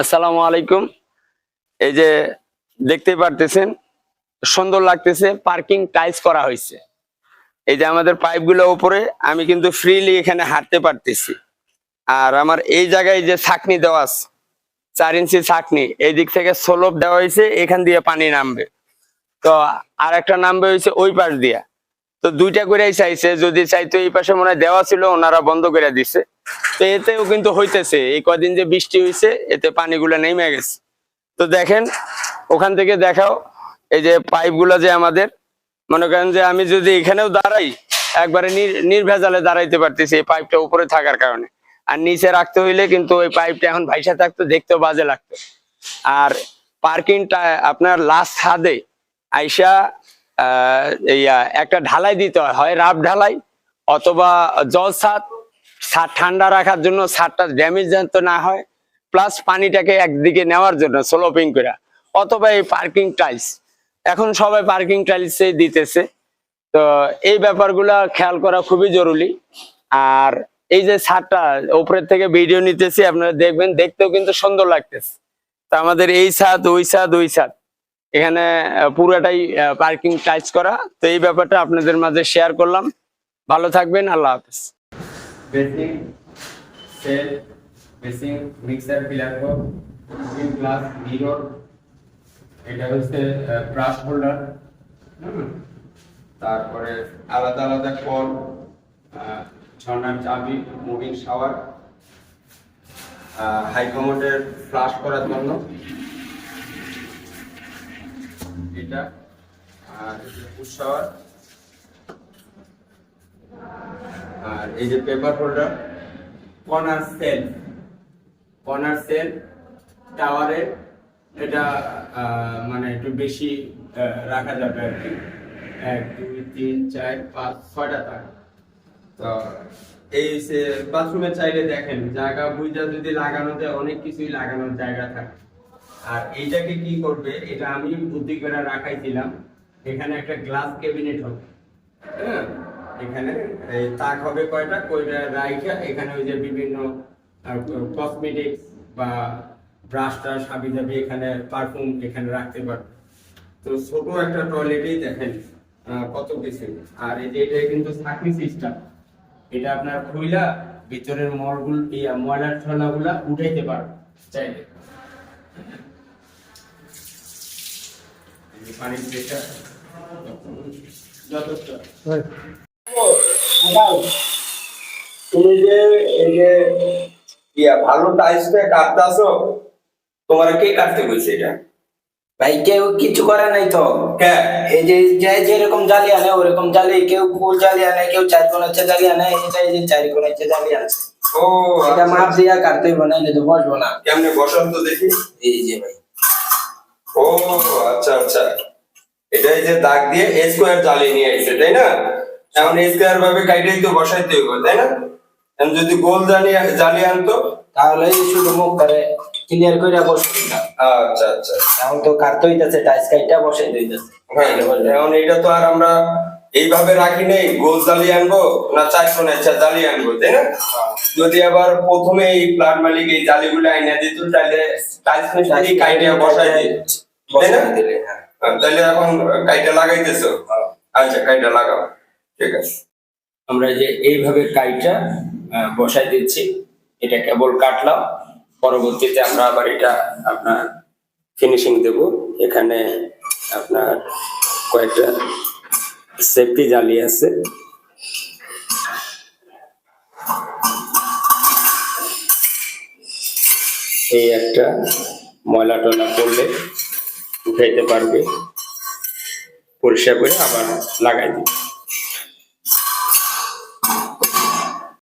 আসসালামু আলাইকুম। এই যে দেখতে পারতেছেন, সুন্দর লাগতেছে পার্কিং টাইলস করা হয়েছে। এই যে আমাদের পাইপগুলো উপরে, আমি কিন্তু ফ্রিলি এখানে হাঁটতে পারতেছি। আর আমার এই জায়গায় যে ছাকনি দেওয়া আছে, চার ইঞ্চি ছাকনি, এই দিক থেকে সোলপ দেওয়া হয়েছে, এখান দিয়ে পানি নামবে। তো আর একটা নামবে হয়েছে ওই পাশ দিয়া। তো দুইটা করেই চাইছে, যদি চাইতো এই পাশে মনে দেওয়া ছিল, ওনারা বন্ধ করে দিছে। তো এতেও কিন্তু হইতেছে, এই কদিন যে বৃষ্টি হয়েছে এতে পানিগুলো নেমে গেছে। তো দেখেন, ওখান থেকে দেখাও, এই যে পাইপগুলো যে আমাদের, মনে করেন যে আমি যদি এখানেও দাঁড়াই, একবারে নির- নির্ভেজালে দাঁড়াইতে পারতেছি এই পাইপটা উপরে থাকার কারণে। আর নিচে রাখতে হইলে কিন্তু ওই পাইপটা এখন ভাইসা থাকতো, দেখতেও বাজে লাগতো। আর পার্কিংটা আপনার লাস্ট ছাদে আইসা একটা ঢালাই দিতে হয়। রাব ঢালাই অথবা জল ছাদ ছাদ ঠান্ডা রাখার জন্য ছাদটা ড্যামেজ যেন না হয়। প্লাস পানিটাকে একদিকে নেওয়ার জন্য স্লোপিং করে। অথবা এই পার্কিং টাইলস এখন সবাই পার্কিং টাইলসে দিতেছে। তো এই ব্যাপারগুলা খেয়াল করা খুবই জরুরি। আর এই যে ছাদটা উপরের থেকে ভিডিও নিতেছি, আপনারা দেখবেন, দেখতেও কিন্তু সুন্দর লাগতেছে। তো আমাদের এই ছাদ ওই ছাদ ওই ছাদ এখানে পুরোটাই পার্কিং টাইলস করা। তো এই ব্যাপারটা আপনাদের মাঝে শেয়ার করলাম। ভালো থাকবেন, আল্লাহ হাফেজ। বেসিং বেসিং মিক্সার এটা হচ্ছে তারপরে আলাদা আলাদা কল ঝর্ণার চাবি মুভিং শাওয়ার হাই কমোডের ফ্লাশ করার জন্য। এটা, আর শাওয়ার আর এই যে paper holder corner shelf corner shelf এটা মানে একটু বেশি রাখা যাবে আর কি। এক, দুই, তিন, চার, পাঁচ, ছয়টা তাক তো এই বাথরুমে চাইলে দেখেন, জায়গা বুঝা যদি লাগানো যায় অনেক কিছুই লাগানোর জায়গা থাকে। আর এইটাকে কি করবে, এটা আমি বুদ্ধি করে রাখাইছিলাম, এখানে একটা গ্লাস ক্যাবিনেট হবে। হ্যাঁ এখানে তাক হবে কয়টা কয়টা রাইখা, এখানে ওই যে বিভিন্ন কসমেটিক্স বা ব্রাশ টাশ হাবি জাবি এখানে পারফিউম এখানে রাখতে পারবে। তো ছোট একটা টয়লেটেই দেখেন কত কিছু। আর এই যে এটা কিন্তু ছাকনি সিস্টেম এটা আপনার খুইলা ভিতরের মলগুলো ময়লার ঠলাগুলা উঠাইতে পারবে, চাইলে। পানির প্রেশার যথেষ্ট। তুমি যে এই যে ইয়া ভালো টাইলসটা কাটতাছো তোমার কে কাটতে কইছে এটা? ভাই কেউ কিছু করে নাই তো। এই যে যে যেরকম জালি আনে ওরকম জালি কেউ ফুল জালি আনে কেউ চার কোন হচ্ছে জালি আনে এটা এই যে চার কোন হচ্ছে জালি আনছে ও এটা আচ্ছা। মাপ দিয়া কাটতে বানাইলে তো বসবো না। কেমনে বসন্ত দেখি। এই যে ভাই। ও আচ্ছা আচ্ছা। এটাই যে দাগ দিয়ে স্কোয়ার জ্বালিয়ে নিয়ে আসছে তাই না? এখন স্কোয়ার ভাবে কাইটাই তো বসাইতে হবে তাই না? এখন যদি গোল জ্বালিয়ে জ্বালিয়ে আনতো তাহলে শুধু মুখ করে ক্লিয়ার করে বসে আচ্ছা আচ্ছা। এখন তো কাটতে হইতাছে টাইস কাইটা বসে দিতেছে। হ্যাঁ। এখন এটা তো আর আমরা এইভাবে রাখি নেই গোল জ্বালিয়ে আনব না চার কোণে আচ্ছা জ্বালিয়ে আনব তাই না? যদি আবার প্রথমে এই প্লাট মালিক এই জালিগুলো আইনা দিত তাহলে টাইলস মিস্ত্রি কাইটা বসাই দিত তাই না? দিলে হ্যাঁ। তাহলে এখন কাইটা লাগাইতেছো? আচ্ছা কাইটা লাগাও ঠিক আছে। আমরা যে এইভাবে কাইটা আহ, বসাই দিচ্ছি এটা কেবল কাটলাম পরবর্তীতে আমরা আবার এটা আপনার ফিনিশিং দেব এখানে আপনার কয়েকটা সেফটি জালি আছে। এই একটা ময়লা টলা করলে উঠাইতে পারবে। পরিষ্কার করে আবার লাগাই দিবে।